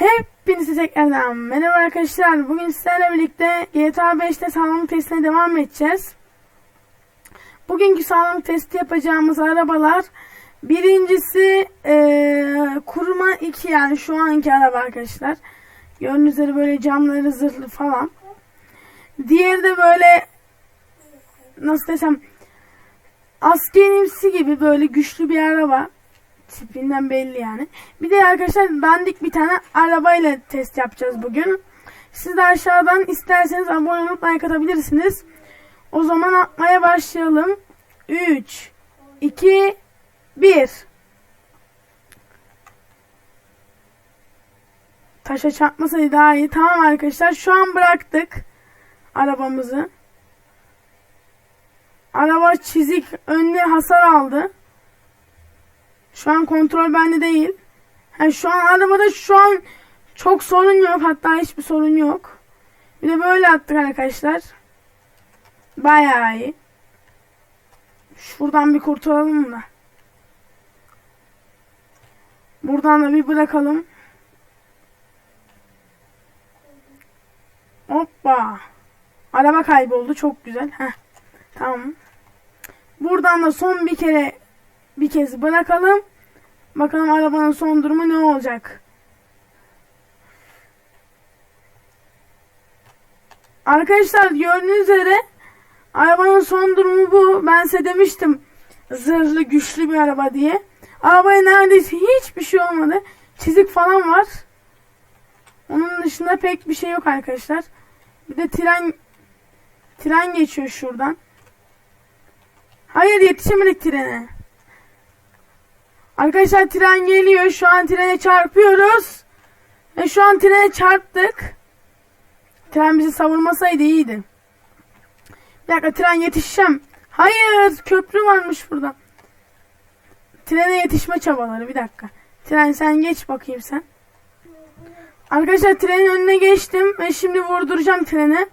Hepinize tekrardan merhaba arkadaşlar. Bugün sizlerle birlikte GTA 5'te sağlamlık testine devam edeceğiz. Bugünkü sağlamlık testi yapacağımız arabalar birincisi eee kurma 2 yani şu anki araba arkadaşlar. Gördüğünüz üzere böyle camları zırhlı falan. Diğeri de böyle nasıl desem askerimsi gibi böyle güçlü bir araba. Tipinden belli yani. Bir de arkadaşlar dandik bir tane arabayla test yapacağız bugün. Siz de aşağıdan isterseniz abone olup like atabilirsiniz. O zaman atmaya başlayalım. 3 2 1 Taşa çarpmasaydı daha iyi. Tamam arkadaşlar şu an bıraktık arabamızı. Araba çizik önüne hasar aldı. Şu an kontrol bende değil. Ha, şu an arabada şu an çok sorun yok. Hatta hiçbir sorun yok. Bir de böyle attık arkadaşlar. Bayağı iyi. Şuradan bir kurtulalım da. Buradan da bir bırakalım. Hoppa. Araba kayboldu. Çok güzel. Heh. Tamam. Buradan da son bir kere bir kez bırakalım. Bakalım arabanın son durumu ne olacak. Arkadaşlar gördüğünüz üzere arabanın son durumu bu. Ben size demiştim zırhlı güçlü bir araba diye. Arabaya neredeyse hiçbir şey olmadı. Çizik falan var. Onun dışında pek bir şey yok arkadaşlar. Bir de tren tren geçiyor şuradan. Hayır yetişemedik trene. Arkadaşlar tren geliyor. Şu an trene çarpıyoruz. Ve şu an trene çarptık. Tren bizi savurmasaydı iyiydi. Bir dakika tren yetişeceğim. Hayır köprü varmış burada. Trene yetişme çabaları bir dakika. Tren sen geç bakayım sen. Arkadaşlar trenin önüne geçtim ve şimdi vurduracağım trene.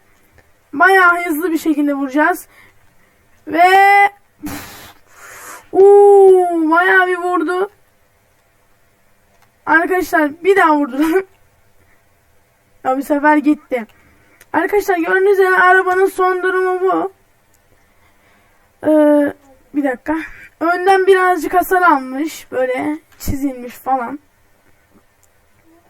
Bayağı hızlı bir şekilde vuracağız. Ve Uuu bayağı bir vurdu. Arkadaşlar bir daha vurdu. ya bir sefer gitti. Arkadaşlar gördüğünüz üzere arabanın son durumu bu. Ee, bir dakika. Önden birazcık hasar almış. Böyle çizilmiş falan.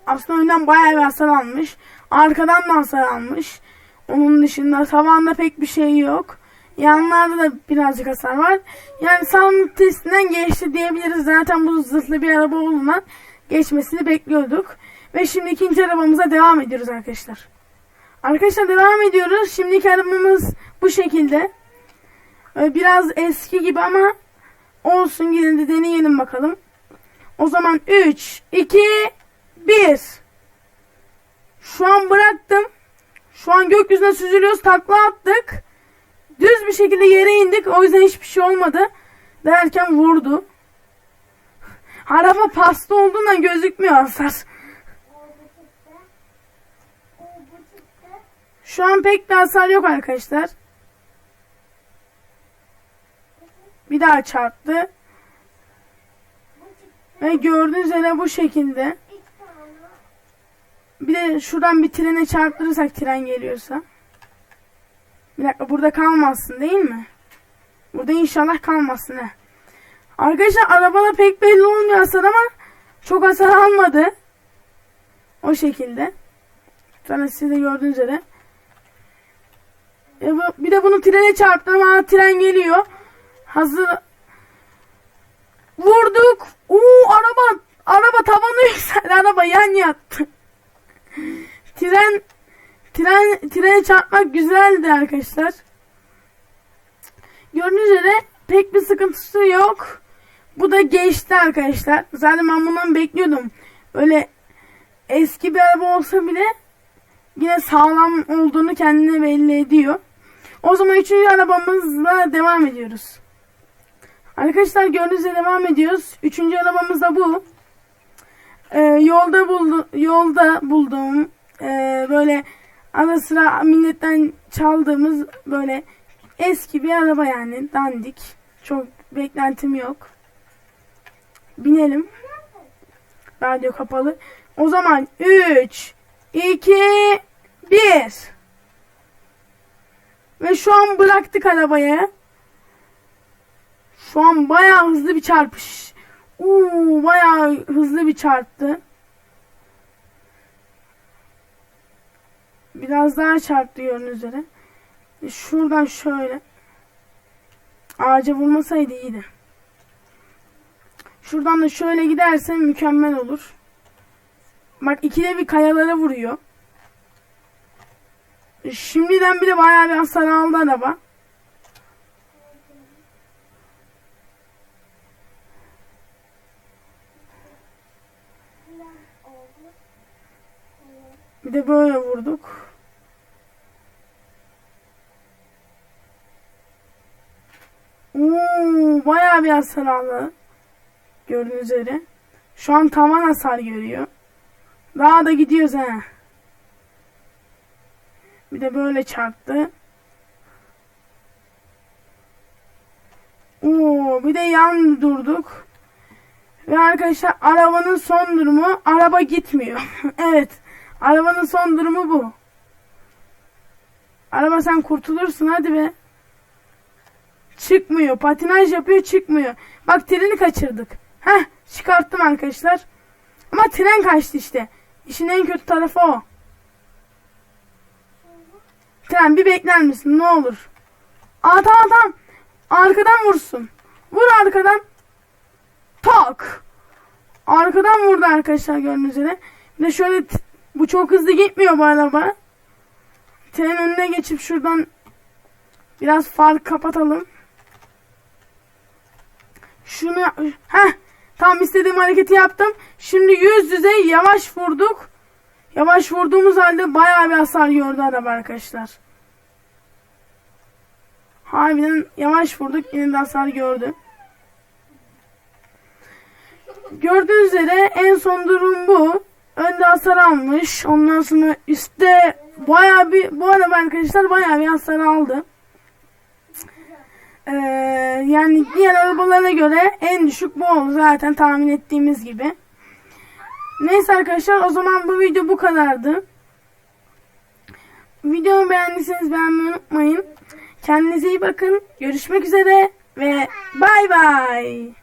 Aslında önden bayağı bir hasar almış. Arkadan da hasar almış. Onun dışında tavanda pek bir şey yok. Yanlarda da birazcık hasar var. Yani sağlık testinden geçti diyebiliriz. Zaten bu zırhlı bir araba olduğundan geçmesini bekliyorduk. Ve şimdi ikinci arabamıza devam ediyoruz arkadaşlar. Arkadaşlar devam ediyoruz. Şimdiki arabamız bu şekilde. Ee, Biraz eski gibi ama olsun yine de deneyelim bakalım. O zaman 3, 2, 1. Şu an bıraktım. Şu an gökyüzüne süzülüyoruz. Takla attık. Düz bir şekilde yere indik. O yüzden hiçbir şey olmadı. Derken vurdu. Araba pasta olduğundan gözükmüyor hasar. Şu an pek bir hasar yok arkadaşlar. Bir daha çarptı. Ve gördüğünüz üzere bu şekilde. Bir de şuradan bir trene çarptırırsak tren geliyorsa. Bir dakika burada kalmazsın değil mi? Burada inşallah kalmazsın he. Arkadaşlar arabada pek belli olmuyor hasar ama çok hasar almadı. O şekilde. Sonra siz de gördüğünüz üzere. E bu, bir de bunu trene çarptım ama tren geliyor. Hazır. Vurduk. Uuu araba araba tavanı yükseldi. Araba yan yattı. tren Tren, trene çarpmak güzeldi arkadaşlar. Gördüğünüz üzere pek bir sıkıntısı yok. Bu da geçti arkadaşlar. Zaten ben bundan bekliyordum. Öyle eski bir araba olsa bile yine sağlam olduğunu kendine belli ediyor. O zaman üçüncü arabamızla devam ediyoruz. Arkadaşlar gördüğünüz devam ediyoruz. Üçüncü arabamız da bu. Ee, yolda buldu, yolda bulduğum e, böyle ara sıra milletten çaldığımız böyle eski bir araba yani dandik. Çok beklentim yok. Binelim. Radyo kapalı. O zaman 3, 2, 1. Ve şu an bıraktık arabayı. Şu an bayağı hızlı bir çarpış. Uuu bayağı hızlı bir çarptı. Biraz daha çarptı gördüğünüz üzere. Şuradan şöyle. Ağaca vurmasaydı iyiydi. Şuradan da şöyle giderse mükemmel olur. Bak ikide bir kayalara vuruyor. Şimdiden bile bayağı bir hasar aldı araba. Bir de böyle vurduk. Oo, bayağı bir hasar aldı. Gördüğünüz üzere. Şu an tavan hasar görüyor. Daha da gidiyoruz he. Bir de böyle çarptı. Oo, bir de yan durduk. Ve arkadaşlar arabanın son durumu araba gitmiyor. evet. Arabanın son durumu bu. Araba sen kurtulursun hadi be. Çıkmıyor. Patinaj yapıyor çıkmıyor. Bak treni kaçırdık. Heh çıkarttım arkadaşlar. Ama tren kaçtı işte. İşin en kötü tarafı o. Tren bir bekler misin ne olur. Aa tamam tamam. Arkadan vursun. Vur arkadan. Tak. Arkadan vurdu arkadaşlar gördüğünüz üzere. De şöyle bu çok hızlı gitmiyor bu araba. Tren önüne geçip şuradan biraz far kapatalım. Şunu heh tam istediğim hareketi yaptım. Şimdi yüz yüze yavaş vurduk. Yavaş vurduğumuz halde bayağı bir hasar gördü araba arkadaşlar. Harbiden yavaş vurduk yine de hasar gördü. Gördüğünüz üzere en son durum bu. Önde hasar almış. Ondan sonra üstte bayağı bir bu araba arkadaşlar bayağı bir hasar aldı. Ee, yani diğer arabalara göre en düşük bu oldu zaten tahmin ettiğimiz gibi. Neyse arkadaşlar o zaman bu video bu kadardı. Videomu beğendiyseniz beğenmeyi unutmayın. Kendinize iyi bakın. Görüşmek üzere ve bay bay.